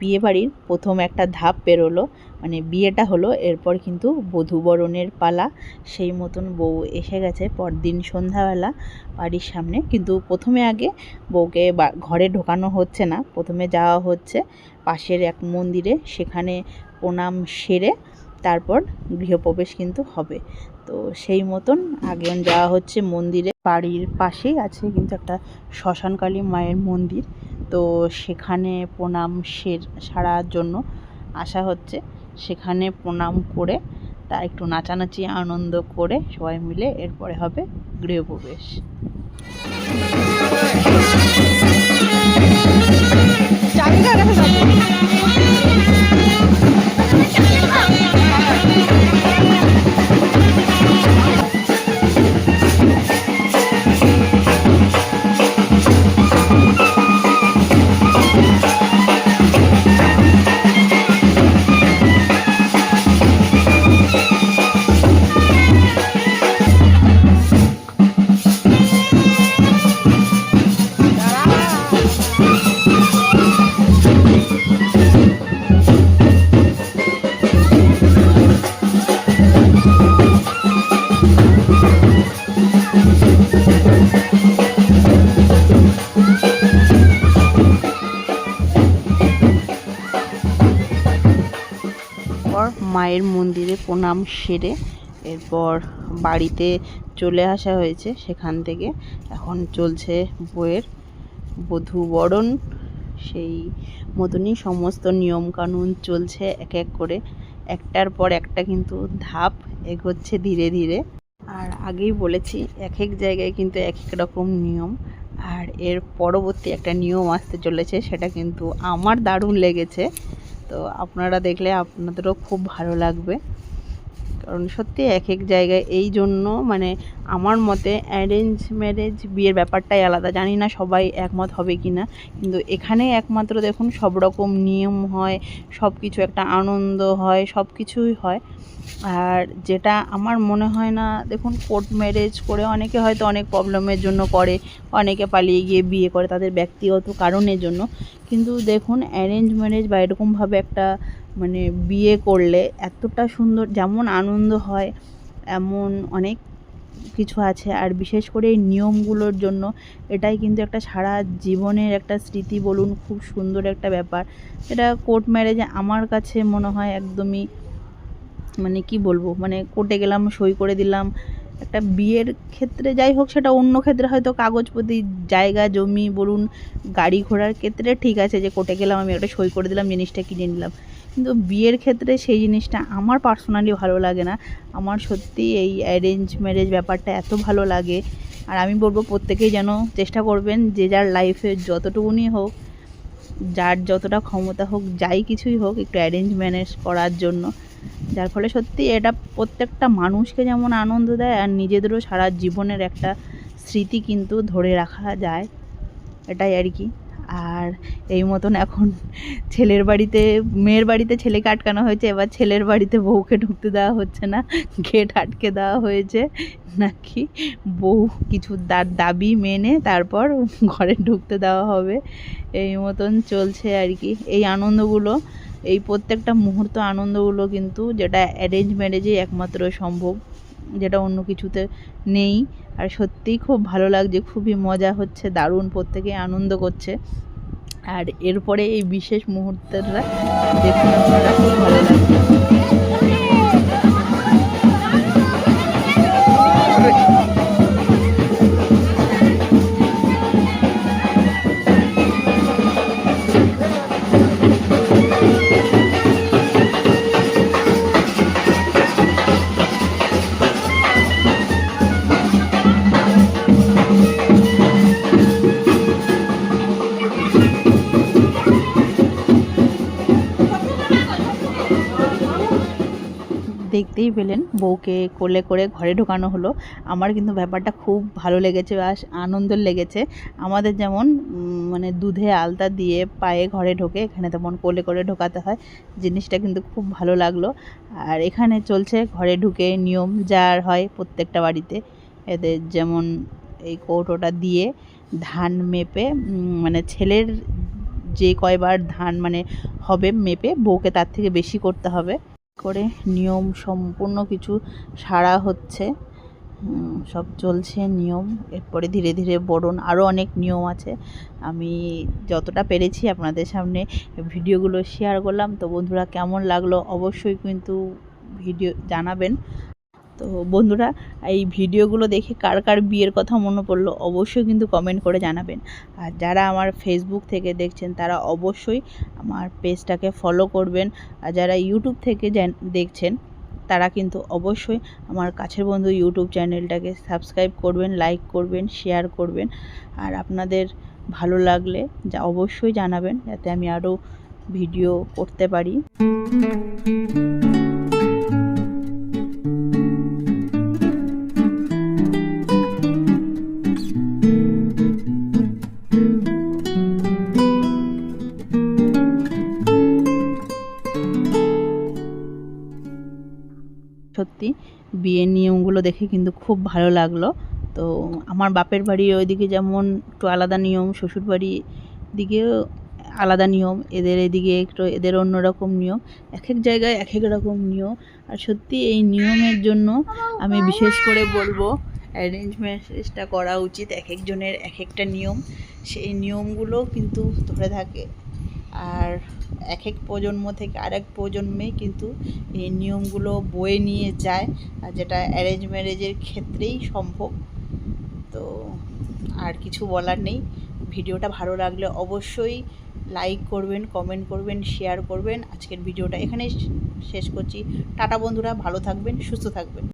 বিয়ে বাড়ির প্রথম একটা ধাপ পেরোলো। মানে বিয়েটা হলো, এরপর কিন্তু বধূবরণের পালা। সেই মতন বউ এসে গেছে পরদিন সন্ধ্যাবেলা বাড়ির সামনে। কিন্তু প্রথমে আগে বউকে ঘরে ঢোকানো হচ্ছে না। প্রথমে যাওয়া হচ্ছে পাশের এক মন্দিরে। সেখানে প্রণাম সেরে তারপর গৃহপ্রবেশ কিন্তু হবে। তো সেই মতন আগে যাওয়া হচ্ছে মন্দিরে। বাড়ির পাশেই আছে কিন্তু একটা শ্মশানকালী মায়ের মন্দির। তো সেখানে প্রণাম সের, সারার জন্য আসা হচ্ছে। সেখানে প্রণাম করে তার একটু নাচানাচি আনন্দ করে সবাই মিলে এরপরে হবে গৃহপ্রবেশ। পর মায়ের মন্দিরে প্রণাম সেরে এরপর বাড়িতে চলে আসা হয়েছে। সেখান থেকে এখন চলছে বইয়ের বধূ বরণ সেই মতনই সমস্ত নিয়মকানুন চলছে এক এক করে। একটার পর একটা কিন্তু ধাপ এগোচ্ছে ধীরে ধীরে। আর আগেই বলেছি, এক এক জায়গায় কিন্তু এক এক রকম নিয়ম। আর এর পরবর্তী একটা নিয়ম আসতে চলেছে, সেটা কিন্তু আমার দারুণ লেগেছে। তো আপনারা দেখলে আপনাদেরও খুব ভালো লাগবে। কারণ সত্যি এক এক জায়গায় এই জন্য মানে আমার মতে অ্যারেঞ্জ ম্যারেজ বিয়ের ব্যাপারটাই আলাদা। জানি না সবাই একমত হবে কি না কিন্তু এখানে একমাত্র দেখুন সব রকম নিয়ম হয়, সব কিছু একটা আনন্দ হয়, সব কিছুই হয়। আর যেটা আমার মনে হয় না, দেখুন কোর্ট ম্যারেজ করে অনেকে হয়তো অনেক প্রবলেমের জন্য করে, অনেকে পালিয়ে গিয়ে বিয়ে করে তাদের ব্যক্তিগত কারণের জন্য। কিন্তু দেখুন অ্যারেঞ্জ ম্যারেজ বা এরকমভাবে একটা মানে বিয়ে করলে এতটা সুন্দর, যেমন আনন্দ হয়, এমন অনেক কিছু আছে। আর বিশেষ করে এই নিয়মগুলোর জন্য এটাই কিন্তু একটা সারা জীবনের একটা স্মৃতি বলুন, খুব সুন্দর একটা ব্যাপার। এটা কোর্ট ম্যারেজে আমার কাছে মনে হয় একদমই মানে কি বলব মানে কোর্টে গেলাম, সই করে দিলাম একটা বিয়ের ক্ষেত্রে যাই হোক, সেটা অন্য ক্ষেত্রে হয়তো কাগজপত্র জায়গা, জমি, বলুন, গাড়ি ঘোড়ার ক্ষেত্রে ঠিক আছে যে কোর্টে গেলাম, আমি একটা সই করে দিলাম, জিনিসটা কিনে নিলাম। কিন্তু বিয়ের ক্ষেত্রে সেই জিনিসটা আমার পার্সোনালি ভালো লাগে না। আমার সত্যি এই অ্যারেঞ্জ ম্যারেজ ব্যাপারটা এত ভালো লাগে। আর আমি বলব প্রত্যেকেই যেন চেষ্টা করবেন যে যার লাইফে যতটুকুনি হোক, যার যতটা ক্ষমতা হোক, যাই কিছুই হোক, একটু অ্যারেঞ্জ ম্যানেজ করার জন্য। যার ফলে সত্যি এটা প্রত্যেকটা মানুষকে যেমন আনন্দ দেয়, আর নিজেদেরও সারা জীবনের একটা স্মৃতি কিন্তু ধরে রাখা যায়। এটাই আর কি। আর এই মতন এখন ছেলের বাড়িতে, মেয়ের বাড়িতে ছেলেকে আটকানো হয়েছে, এবার ছেলের বাড়িতে বউকে ঢুকতে দেওয়া হচ্ছে না গেট আটকে দেওয়া হয়েছে, নাকি বউ কিছু তার দাবি মেনে তারপর ঘরে ঢুকতে দেওয়া হবে। এই মতন চলছে আর কি। এই আনন্দগুলো এই প্রত্যেকটা মুহূর্ত আনন্দগুলো কিন্তু যেটা অ্যারেঞ্জ ম্যারেজেই একমাত্র সম্ভব, যেটা অন্য কিছুতে নেই। আর সত্যিই খুব ভালো লাগছে, খুবই মজা হচ্ছে, দারুণ প্রত্যেকে আনন্দ করছে। আর এরপরে এই বিশেষ মুহূর্তটা দেখুন আপনারা, খুব ভালো লাগছে। দেখতেই পেলেন। বউকে কোলে করে ঘরে ঢোকানো হলো। আমার কিন্তু ব্যাপারটা খুব ভালো লেগেছে, বেশ আনন্দ লেগেছে। আমাদের যেমন মানে দুধে আলতা দিয়ে পায়ে ঘরে ঢোকে, এখানে তেমন কোলে করে ঢোকাতে হয়। জিনিসটা কিন্তু খুব ভালো লাগল। আর এখানে চলছে ঘরে ঢুকে নিয়ম যার হয় প্রত্যেকটা বাড়িতে। এদের যেমন এই কৌটোটা দিয়ে ধান মেপে মানে ছেলের যে কয়বার ধান মানে হবে মেপে, বউকে তার থেকে বেশি করতে হবে। করে নিয়ম সম্পূর্ণ কিছু সারা হচ্ছে। সব চলছে নিয়ম। এরপরে ধীরে ধীরে বরণ আরও অনেক নিয়ম আছে। আমি যতটা পেরেছি আপনাদের সামনে ভিডিওগুলো শেয়ার করলাম। তো বন্ধুরা কেমন লাগল অবশ্যই কিন্তু ভিডিও জানাবেন। তো বন্ধুরা, এই ভিডিওগুলো দেখে কার কার বিয়ের কথা মনে পড়ল অবশ্যই কিন্তু কমেন্ট করে জানাবেন। আর যারা আমার ফেসবুক থেকে দেখছেন, তারা অবশ্যই আমার পেজটাকে ফলো করবেন। আর যারা ইউটিউব থেকে দেখছেন, তারা কিন্তু অবশ্যই আমার কাছের বন্ধু ইউটিউব চ্যানেলটাকে সাবস্ক্রাইব করবেন লাইক করবেন শেয়ার করবেন। আর আপনাদের ভালো লাগলে যা, অবশ্যই জানাবেন, যাতে আমি আরও ভিডিও করতে পারি। সত্যি বিয়ের নিয়মগুলো দেখে কিন্তু খুব ভালো লাগল। তো আমার বাপের বাড়ি ওইদিকে যেমন একটু আলাদা নিয়ম শ্বশুর বাড়ি দিকেও আলাদা নিয়ম, এদের এদিকে একটু এদের অন্যরকম নিয়ম এক এক জায়গায় এক এক রকম নিয়ম। আর সত্যি এই নিয়মের জন্য আমি বিশেষ করে বলব অ্যারেঞ্জ ম্যারেজটা করা উচিত এক একজনের এক একটা নিয়ম। সেই নিয়মগুলো কিন্তু ধরে থাকে। আর এক এক প্রজন্ম থেকে আরেক প্রজন্মে কিন্তু এই নিয়মগুলো বয়ে নিয়ে যায়, আর যেটা অ্যারেঞ্জ ম্যারেজের ক্ষেত্রেই সম্ভব। তো আর কিছু বলার নেই। ভিডিওটা ভালো লাগলে অবশ্যই লাইক করবেন কমেন্ট করবেন শেয়ার করবেন। আজকের ভিডিওটা এখানেই শেষ করছি। টাটা বন্ধুরা, ভালো থাকবেন, সুস্থ থাকবেন।